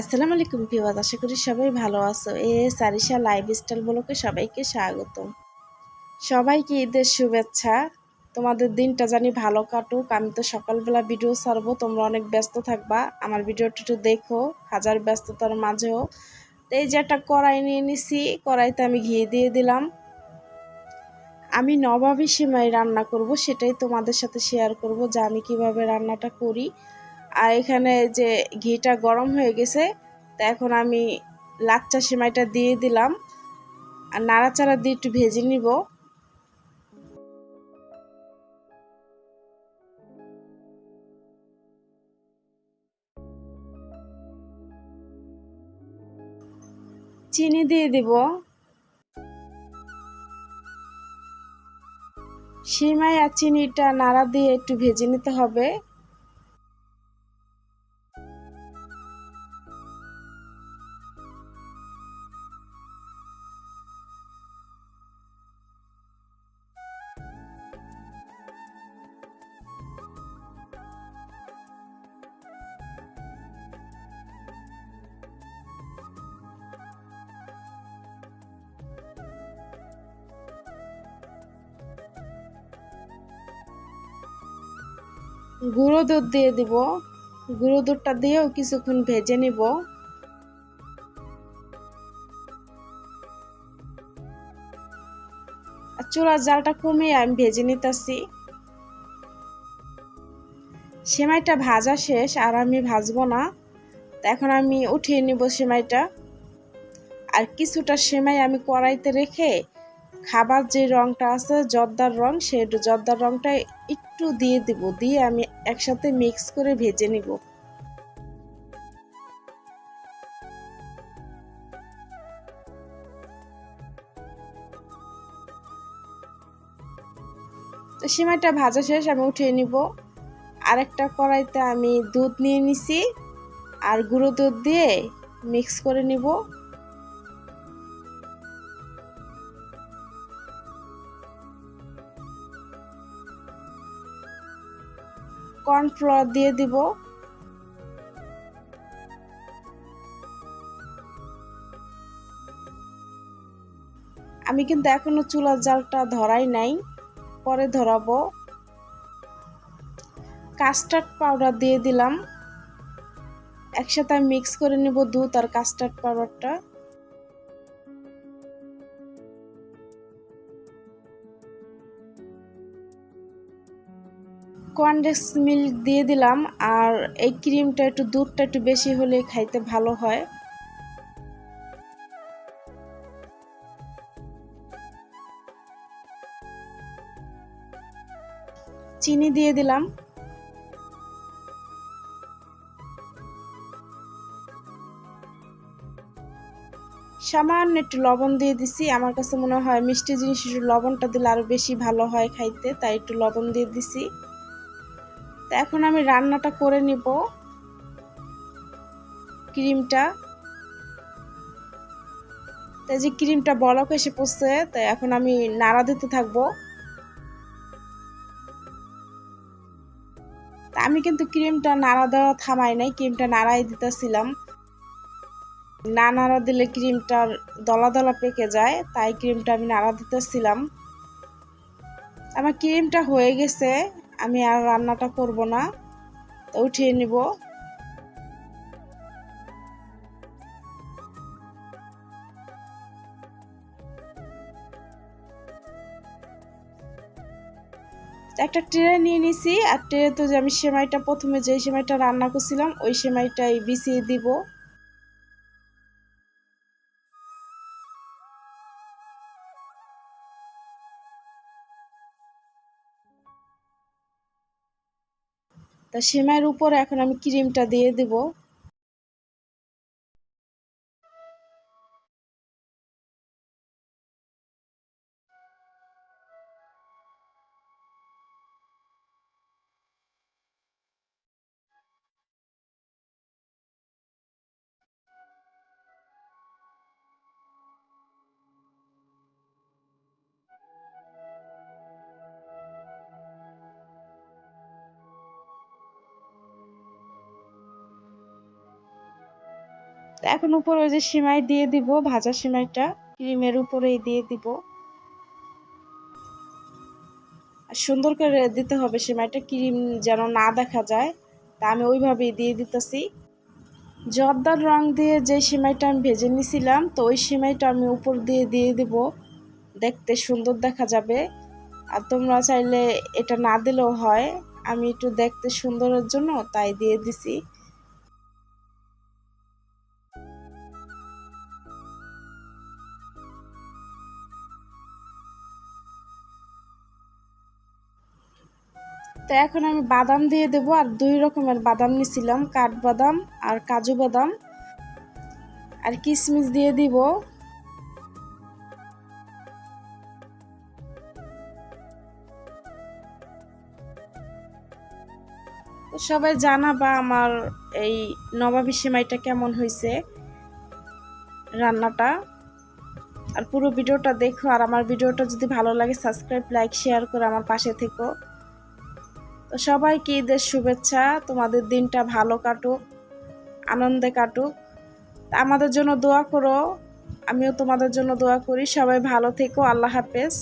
আসসালামু আলাইকুম ভিওয়াজ আশা করি সবাই ভালো আছো। এ সারিশা লাইফস্টাইল ব্লকে সবাইকে স্বাগত সবাইকে ঈদের শুভেচ্ছা। তোমাদের দিনটা জানি ভালো কাটুক। আমি তো সকালবেলা ভিডিও ছাড়বো, তোমরা অনেক ব্যস্ত থাকবা। আমার ভিডিওটা একটু দেখো, হাজার ব্যস্ততার মাঝেও। তো এই যে একটা কড়াই নিয়ে নিছি, কড়াইতে আমি ঘি দিয়ে দিলাম। আমি নবাবী সেমাই রান্না করব, সেটাই তোমাদের সাথে শেয়ার করব, যে আমি কীভাবে রান্নাটা করি। আর এখানে যে ঘিটা গরম হয়ে গেছে, তা এখন আমি লাচ্চা সেমাইটা দিয়ে দিলাম। আর নাড়াচাড়া দিয়ে একটু ভেজে নিব। চিনি দিয়ে দিব। সিমাই আর চিনিটা নাড়া দিয়ে একটু ভেজে নিতে হবে। গুঁড়ো দুধ দিয়ে দিব। গুঁড়ো দুধটা দিয়েও কিছুক্ষণ ভেজে নিব। চুলার জালটা কমিয়ে আমি ভেজে নিতেছি। সেমাইটা ভাজা শেষ, আর আমি ভাজবো না। এখন আমি উঠিয়ে নিব সেমাইটা। আর কিছুটা সেমাই আমি কড়াইতে রেখে খাবার যে রংটা আছে, জর্দার রং সেই জর্দার রংটা একটু দিয়ে দিব, দিয়ে আমি একসাথে মিক্স করে ভেজে নিব। সিমাইটা ভাজা শেষ, আমি উঠিয়ে নিব। আরেকটা কড়াইতে আমি দুধ নিয়ে নিছি, আর গুঁড়ো দুধ দিয়ে মিক্স করে নিব। কর্নফ্লাওয়ার দিয়ে দিব। আমি কিন্তু এখনও চুলার জালটা ধরাই নাই, পরে ধরাবো। কাস্টার্ড পাউডার দিয়ে দিলাম। একসাথে মিক্স করে নিব দুধ আর কাস্টার্ড পাউডারটা কনডেক্স মিল্ক দিয়ে দিলাম আর এই ক্রিমটা একটু দুধটা একটু বেশি হলে খাইতে ভালো হয়। চিনি দিয়ে দিলাম। সামান্য একটু লবণ দিয়ে দিছি। আমার কাছে মনে হয় মিষ্টি জিনিস লবণটা দিলে আরও বেশি ভালো হয় খাইতে, তাই একটু লবণ দিয়ে দিছি। তো এখন আমি রান্নাটা করে নিব। ক্রিমটা। তাই যে ক্রিমটা বলক এসে পড়ছে তাই এখন আমি নাড়া দিতে থাকব। তা আমি কিন্তু ক্রিমটা নাড়া দেওয়া থামাই নাই, ক্রিমটা নাড়াই দিতেছিলাম। না নাড়া দিলে ক্রিমটার দলা দলা পেকে যায়, তাই ক্রিমটা আমি নাড়া দিতেছিলাম। আমার ক্রিমটা হয়ে গেছে আমি আর রান্নাটা করব না। তো উঠিয়ে নিব। একটা ট্রে নিয়ে নিছি, আর ট্রে তো আমি সেমাইটা প্রথমে যে সেমাইটা রান্না করছিলাম, ওই সেমাইটাই বিছিয়ে দিব। তা সেমাইয়ের উপর এখন আমি ক্রিমটা দিয়ে দেব। এখন উপরে ওই যে সিমাই দিয়ে দিব, ভাজা সিমাইটা, ক্রিমের উপরেই দিয়ে দিব। সুন্দর করে দিতে হবে সিমাইটা, ক্রিম যেন না দেখা যায়, তা আমি ওইভাবেই দিয়ে দিতেছি। জর্দার রং দিয়ে যে সিমাইটা আমি ভেজে নিছিলাম, তো ওই সিমাইটা আমি উপর দিয়ে দিয়ে দিব। দেখতে সুন্দর দেখা যাবে। আর তোমরা চাইলে এটা না দিলেও হয়। আমি একটু দেখতে সুন্দরের জন্য তাই দিয়ে দিছি। তো এখন আমি বাদাম দিয়ে দেবো আর দুই রকমের বাদাম নিছিলাম, কাঠবাদাম আর কাজু বাদাম। আর কিশমিশ দিয়ে দিব। সবাই জানাবা আমার এই নবাবী সেমাইটা কেমন হয়েছে রান্নাটা। আর পুরো ভিডিওটা দেখো, আর আমার ভিডিওটা যদি ভালো লাগে সাবস্ক্রাইব লাইক শেয়ার করে আমার পাশে থেকো। তো সবাইকে ঈদের শুভেচ্ছা। তোমাদের দিনটা ভালো কাটুক, আনন্দে কাটুক। আমাদের জন্য দোয়া করো। আমিও তোমাদের জন্য দোয়া করি। সবাই ভালো থেকো। আল্লাহ হাফেজ।